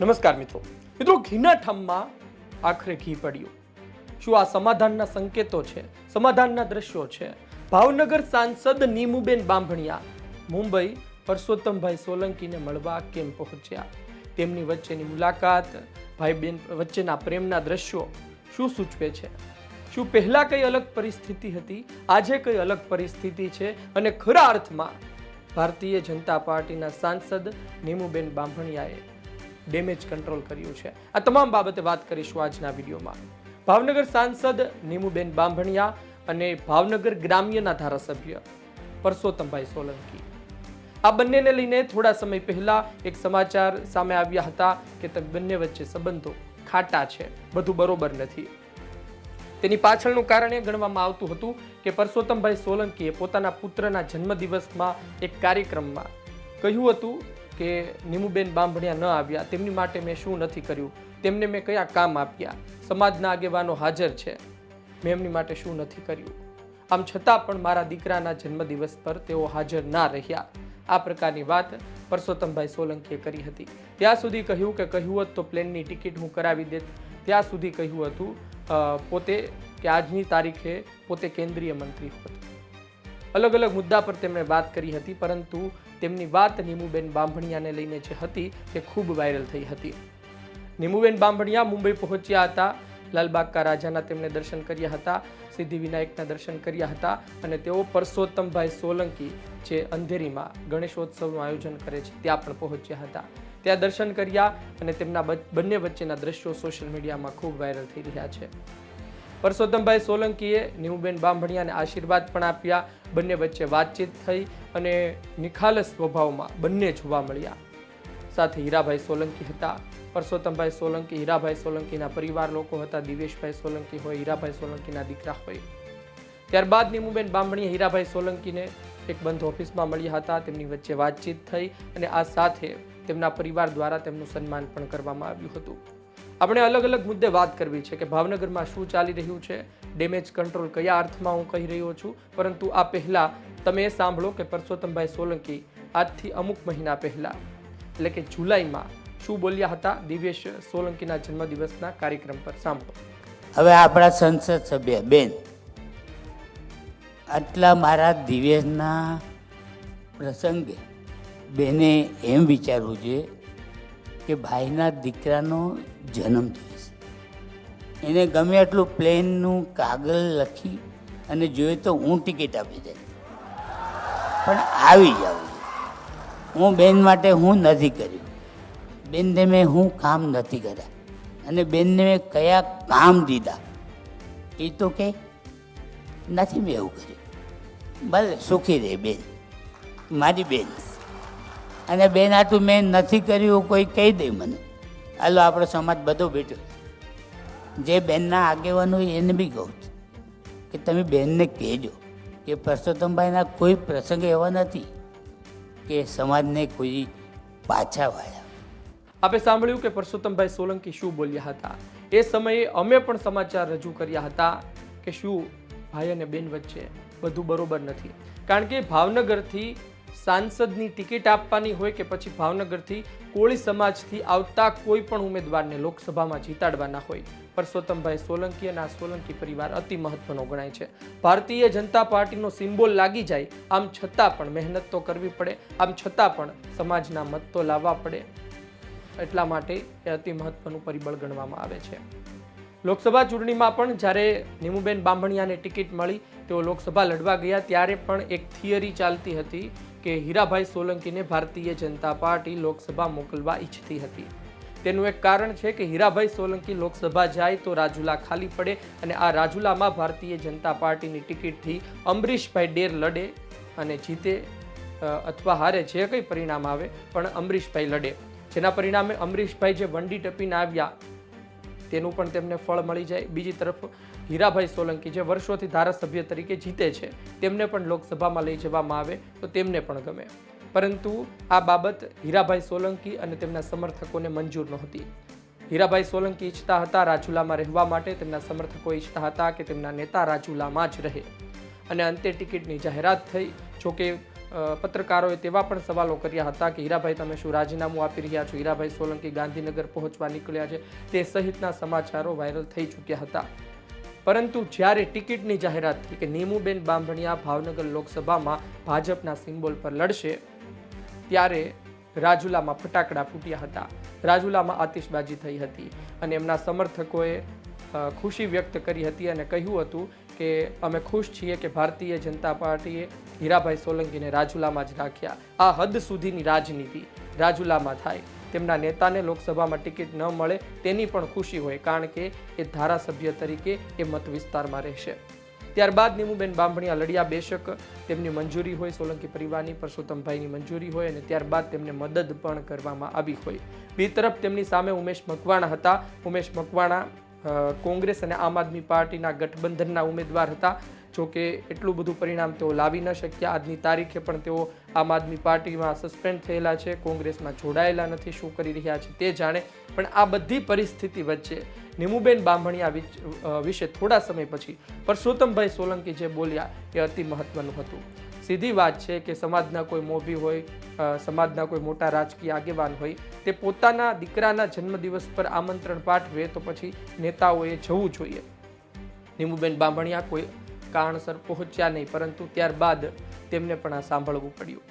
નમસ્કાર મિત્રો. મિત્રો, ઘીના ઠમમાં આખરે ઘી પડ્યું. શું આ સમાધાનના સંકેતો છે? સમાધાનના દ્રશ્યો છે? ભાવનગર સાંસદ નીમુબેન બાંભણિયા મુંબઈ પરસોત્તમભાઈ સોલંકીને મળવા કેમ પહોંચ્યા? તેમની વચ્ચેની મુલાકાત ભાઈ બેન વચ્ચેના પ્રેમના દ્રશ્યો શું સૂચવે છે? શું પહેલા કઈ અલગ પરિસ્થિતિ હતી? આજે કઈ અલગ પરિસ્થિતિ છે? અને ખરા અર્થમાં ભારતીય જનતા પાર્ટીના સાંસદ નીમુબેન બાંભણિયાએ ડેમેજ કંટ્રોલ કર્યું છે. આ તમામ બાબતે વાત કરીશું આજના વિડીયોમાં. ભાવનગર સાંસદ નીમુબેન બાંભણિયા અને ભાવનગર ગ્રામ્યના ધારાસભ્ય પરસોત્તમભાઈ સોલંકી. આ બંનેને લઈને થોડા સમય પહેલા એક સમાચાર સામે આવ્યા હતા કે તે બંને વચ્ચે સંબંધો ખાટા છે. બધું બરોબર નથી. તેની પાછળનું કારણ એ ગણવામાં આવતું હતું કે પરસોત્તમભાઈ સોલંકીએ પોતાના પુત્રના જન્મદિવસમાં એક કાર્યક્રમમાં કહ્યું હતું કે નીમુબેન બાંભણિયા ન આવ્યા, તેમની માટે મેં શું નથી કર્યું? તેમને મેં કયા કામ આપ્યા? સમાજના આગેવાનો હાજર છે. મેં એમની માટે શું નથી કર્યું? આમ છતાં પણ મારા દીકરાના જન્મદિવસ પર તેઓ હાજર ના રહ્યા. આ પ્રકારની વાત પરસોત્તમભાઈ સોલંકીએ કરી હતી. ત્યાં સુધી કહ્યું કે કહ્યું હોત તો પ્લેનની ટિકિટ હું કરાવી દેત. ત્યાં સુધી કહ્યું હતું પોતે કે આજની તારીખે પોતે કેન્દ્રીય મંત્રી હોત. અલગ અલગ મુદ્દા પર તેમણે વાત કરી હતી, પરંતુ તેમની વાત નીમુબેન બાંભણિયાને લઈને જે હતી તે ખૂબ વાયરલ થઈ હતી. નીમુબેન બાંભણિયા મુંબઈ પહોંચ્યા હતા, લાલબાગકા રાજાના તેમણે દર્શન કર્યા હતા સિદ્ધિવિનાયકના દર્શન કર્યા હતા અને તેઓ પરસોત્તમભાઈ સોલંકી જે અંધેરીમાં ગણેશોત્સવનું આયોજન કરે છે, ત્યાં પણ પહોંચ્યા હતા. ત્યાં દર્શન કર્યા અને તેમના બંને વચ્ચેના દ્રશ્યો સોશિયલ મીડિયામાં ખૂબ વાયરલ થઈ રહ્યા છે. પરસોત્તમભાઈ સોલંકીએ નીમુબેન બાંભણિયાને આશીર્વાદ પણ આપ્યા. બંને વચ્ચે વાતચીત થઈ અને નિખાલસ સ્વભાવમાં બંને જોવા મળ્યા. સાથે હીરાભાઈ સોલંકી હતા. પરસોત્તમભાઈ સોલંકી હીરાભાઈ સોલંકીના પરિવાર લોકો હતા. દિવેશભાઈ સોલંકી હોય, હીરાભાઈ સોલંકીના દીકરા હોય. ત્યારબાદ નીમુબેન બાંભણીએ હીરાભાઈ સોલંકીને એક બંધ ઓફિસમાં મળ્યા હતા. તેમની વચ્ચે વાતચીત થઈ અને આ સાથે તેમના પરિવાર દ્વારા તેમનું સન્માન પણ કરવામાં આવ્યું હતું. આપણે અલગ અલગ મુદ્દે વાત કરવી છે કે ભાવનગરમાં શું ચાલી રહ્યું છે? ડેમેજ કંટ્રોલ કયા અર્થમાં હું કહી રહ્યો છું? પરંતુ આ પહેલાં તમે સાંભળો કે પરસોત્તમભાઈ સોલંકી આજથી અમુક મહિના પહેલાં, એટલે કે જુલાઈમાં શું બોલ્યા હતા? દિવ્યેશ સોલંકીના જન્મદિવસના કાર્યક્રમ પર સાંભળો. હવે આપણા સંસદ સભ્ય, બેન, આટલા મારા દિવ્યેશના પ્રસંગે બેને એમ વિચારવું જોઈએ કે ભાઈના દીકરાનો જન્મ થયો છે એને ગમે એટલું પ્લેનનું કાગળ લખી અને જોઈએ તો હું ટિકિટ આપી દે પણ આવી જાઉં. હું બેન માટે હું નથી કર્યું. બેનને મેં હું કામ નથી કર્યા. અને બેનને મેં કયા કામ દીધા? એ તો કે નથી મેં એવું કર્યું. ભલે સુખી રહે બેન. મારી બેન. અને બેન આટલું મેં નથી કર્યું કોઈ કહી દે મને. હાલો, આપણો સમાજ બધો બેઠો જે બેનના આગેવાનો હોય એને બી કહું છું કે તમે બેનને કહેજો કે પરસોત્તમભાઈના કોઈ પ્રસંગ એવા નથી કે સમાજને કોઈ પાછા વાળ્યા આપે સાંભળ્યું કે પરસોત્તમભાઈ સોલંકી શું બોલ્યા હતા? એ સમયે અમે પણ સમાચાર રજૂ કર્યા હતા કે શું ભાઈ અને બેન વચ્ચે બધું બરોબર નથી. કારણ કે ભાવનગરથી સાંસદની ટિકિટ આપવાની હોય કે પછી ભાવનગરથી કોળી સમાજથી આવતા કોઈ પણ ઉમેદવારને લોકસભામાં જીતાડવાના હોય. પરસોત્તમભાઈ સોલંકી અને આ સોલંકી પરિવાર અતિ મહત્વનો ગણાય છે. ભારતીય જનતા પાર્ટીનો સિમ્બોલ લાગી જાય, આમ છતાં પણ મહેનત તો કરવી પડે, આમ છતાં પણ સમાજના મત તો લાવવા પડે. એટલા માટે એ અતિ મહત્વનું પરિબળ ગણવામાં આવે છે. લોકસભા ચૂંટણીમાં પણ જ્યારે નીમુબેન બાંભણિયાને ટિકિટ મળી, તેઓ લોકસભા લડવા ગયા, ત્યારે પણ એક થિયરી ચાલતી હતી કે હીરાભાઈ સોલંકીને ભારતીય જનતા પાર્ટી લોકસભા મોકલવા ઈચ્છતી હતી. તેનું એક કારણ છે કે હીરાભાઈ સોલંકી લોકસભા જાય તો રાજુલા ખાલી પડે અને આ રાજુલામાં ભારતીય જનતા પાર્ટીની ટિકિટથી અમરીશભાઈ ડેર લડે અને જીતે અથવા હારે જે કંઈ પરિણામ આવે પણ અમરીશભાઈ લડે. જેના પરિણામે અમરીશભાઈ જે વંડી ટપીને આવ્યા તેનું પણ તેમને ફળ મળી જાય. બીજી તરફ હીરાભાઈ સોલંકી જે વર્ષોથી ધારાસભ્ય તરીકે જીતે છે, તેમને પણ લોકસભામાં લઈ જવામાં આવે તો તેમને પણ ગમે. પરંતુ આ બાબત હીરાભાઈ સોલંકી અને તેમના સમર્થકોને મંજૂર નહોતી. હીરાભાઈ સોલંકી ઈચ્છતા હતા રાજુલામાં રહેવા માટે, તેમના સમર્થકો ઈચ્છતા હતા કે તેમના નેતા રાજુલામાં જ રહે. અને અંતે ટિકિટની જાહેરાત થઈ, જોકે પત્રકારોએ તેવા પણ સવાલો કર્યા હતા કે, હીરાભાઈ, તમે શું રાજીનામું આપી રહ્યા છો? હીરાભાઈ સોલંકી ગાંધીનગર પહોંચવા નીકળ્યા છે. તે સહિતના સમાચારો વાયરલ થઈ ચૂક્યા હતા. પરંતુ જ્યારે ટિકિટની જાહેરાત થઈ કે નીમુબેન બાંભણિયા ભાવનગર લોકસભામાં ભાજપના સિમ્બોલ પર લડશે, ત્યારે રાજુલામાં ફટાકડા ફૂટ્યા હતા. રાજુલામાં આતિશબાજી થઈ હતી અને એમના સમર્થકોએ ખુશી વ્યક્ત કરી હતી અને કહ્યું હતું કે અમે ખુશ છીએ કે ભારતીય જનતા પાર્ટીએ હીરાભાઈ સોલંકીને રાજુલામાં જ રાખ્યા. આ હદ સુધીની રાજનીતિ રાજુલામાં થાય. તેમના નેતાને લોકસભામાં ટિકિટ ન મળે તેની પણ ખુશી હોય, કારણ કે એ ધારાસભ્ય તરીકે એ મત વિસ્તારમાં રહેશે. ત્યારબાદ નીમુબેન બાંભણિયા લડ્યા બેશક, તેમની મંજૂરી હોય સોલંકી પરિવારની, પરસોત્તમભાઈની મંજૂરી હોય અને ત્યારબાદ તેમને મદદ પણ કરવામાં આવી હોય. બી તરફ તેમની સામે ઉમેશ મકવાણા હતા. ઉમેશ મકવાણા કોંગ્રેસ અને આમ આદમી પાર્ટીના ગઠબંધનના ઉમેદવાર હતા. જો કે એટલું બધું પરિણામ તેઓ લાવી ન શક્યા. આજની તારીખે પણ તેઓ આમ આદમી પાર્ટીમાં સસ્પેન્ડ થયેલા છે. કોંગ્રેસમાં જોડાયેલા નથી. શું કરી રહ્યા છે તે જાણે પણ આ બધી પરિસ્થિતિ વચ્ચે નિમુબેન બામણિયા વિશે થોડા સમય પછી પરસોત્તમભાઈ સોલંકી જે બોલ્યા એ અતિ મહત્વનું હતું. સીધી વાત છે કે સમાજના કોઈ મોભી હોય સમાજના કોઈ મોટા રાજકીય આગેવાન હોય, તે પોતાના દીકરાના જન્મદિવસ પર આમંત્રણ પાઠવે તો પછી નેતાઓએ જવું જોઈએ. નીમુબેન બાંભણિયા કોઈ કારણસર પહોંચ્યા નહીં, પરંતુ ત્યારબાદ તેમને પણ આ સાંભળવું પડ્યું.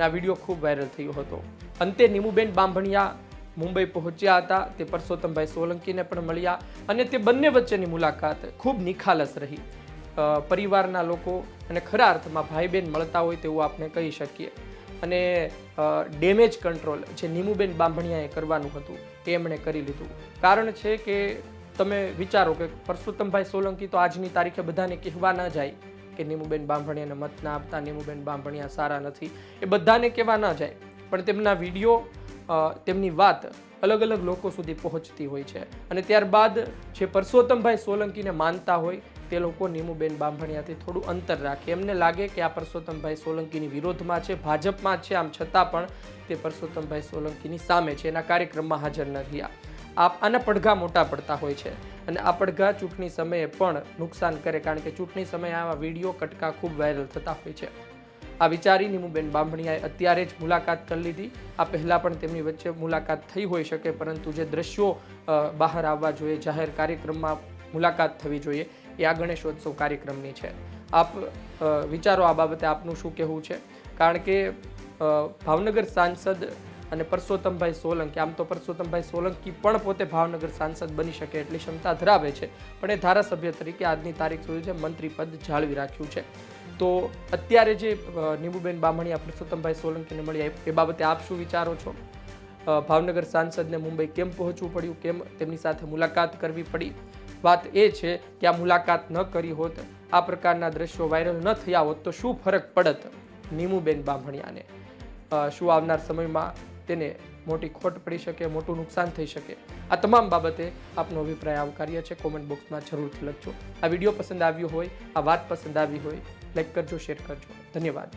આ વીડિયો ખૂબ વાયરલ થયો હતો. અંતે નીમુબેન બાંભણિયા મુંબઈ પહોંચ્યા હતા, તે પરસોત્તમભાઈ સોલંકીને પણ મળ્યા અને તે બંને વચ્ચેની મુલાકાત ખૂબ નિખાલસ રહી. પરિવારના લોકો અને ખરા અર્થમાં ભાઈ બહેન મળતા હોય તેવું આપણે કહી શકીએ. અને ડેમેજ કંટ્રોલ જે નીમુબેન બાંભણિયાએ કરવાનું હતું તે એમણે કરી લીધું. કારણ છે કે, તમે વિચારો કે પરસોત્તમભાઈ સોલંકી તો આજની તારીખે બધાને કહેવા ન જાય કે નીમુબેન બાંભણિયાને મત ના આપતા, નીમુબેન બાંભણિયા સારા નથી. એ બધાને કહેવા ન જાય. પણ તેમના વીડિયો તેમની વાત અલગ અલગ લોકો સુધી પહોંચતી હોય છે. અને ત્યારબાદ જે પરસોત્તમભાઈ સોલંકીને માનતા હોય તે લોકો નીમુબેન બાંભણિયાથી થોડું અંતર રાખે. એમને લાગે કે આ પરસોત્તમભાઈ સોલંકીની વિરોધમાં છે, ભાજપમાં છે, આમ છતાં પણ તે પરસોત્તમભાઈ સોલંકીની સામે છે. એના કાર્યક્રમમાં હાજર ન રહ્યા. આ આના પડઘા મોટા પડતા હોય છે અને આ પડઘા ચૂંટણી સમયે પણ નુકસાન કરે, કારણ કે ચૂંટણી સમયે આવા વીડિયો કટકા ખૂબ વાયરલ થતા હોય છે. આ વિચારી નીમુબેન બાંભણિયાએ અત્યારે જ મુલાકાત કરી લીધી. આ પહેલાં પણ તેમની વચ્ચે મુલાકાત થઈ હોઈ શકે, પરંતુ જે દ્રશ્યો બહાર આવવા જોઈએ, જાહેર કાર્યક્રમમાં મુલાકાત થવી જોઈએ એ આ ગણેશોત્સવ કાર્યક્રમની છે. આપ વિચારો આ બાબતે આપનું શું કહેવું છે? કારણ કે ભાવનગર સાંસદ અને પરસોત્તમભાઈ સોલંકી, આમ તો પરસોત્તમભાઈ સોલંકી પણ પોતે ભાવનગર સાંસદ બની શકે એટલી ક્ષમતા ધરાવે છે, પણ એ ધારાસભ્ય તરીકે આજની તારીખ સુધી છે મંત્રી પદ જાળવી રાખ્યું છે. તો અત્યારે જે નીબુબેન બામણીયા, પરસોત્તમભાઈ સોલંકીને મળ્યા એ બાબતે આપ શું વિચારો છો? ભાવનગર સાંસદને મુંબઈ કેમ પહોંચવું પડ્યું? કેમ તેમની સાથે મુલાકાત કરવી પડી? વાત એ છે કે આ મુલાકાત ન કરી હોત, આ પ્રકારના દ્રશ્યો વાયરલ ન થયા હોત, તો શું ફરક પડત? નીમુબેન બામણિયાને. શું આવનાર સમયમાં તેને મોટી ખોટ પડી શકે, મોટું નુકસાન થઈ શકે? આ તમામ બાબતે આપનો અભિપ્રાય આવકાર્ય છે. કોમેન્ટ બોક્સમાં જરૂરથી લખજો. આ વીડિયો પસંદ આવ્યો હોય, આ વાત પસંદ આવી હોય, લાઈક કરજો, શેર કરજો. ધન્યવાદ.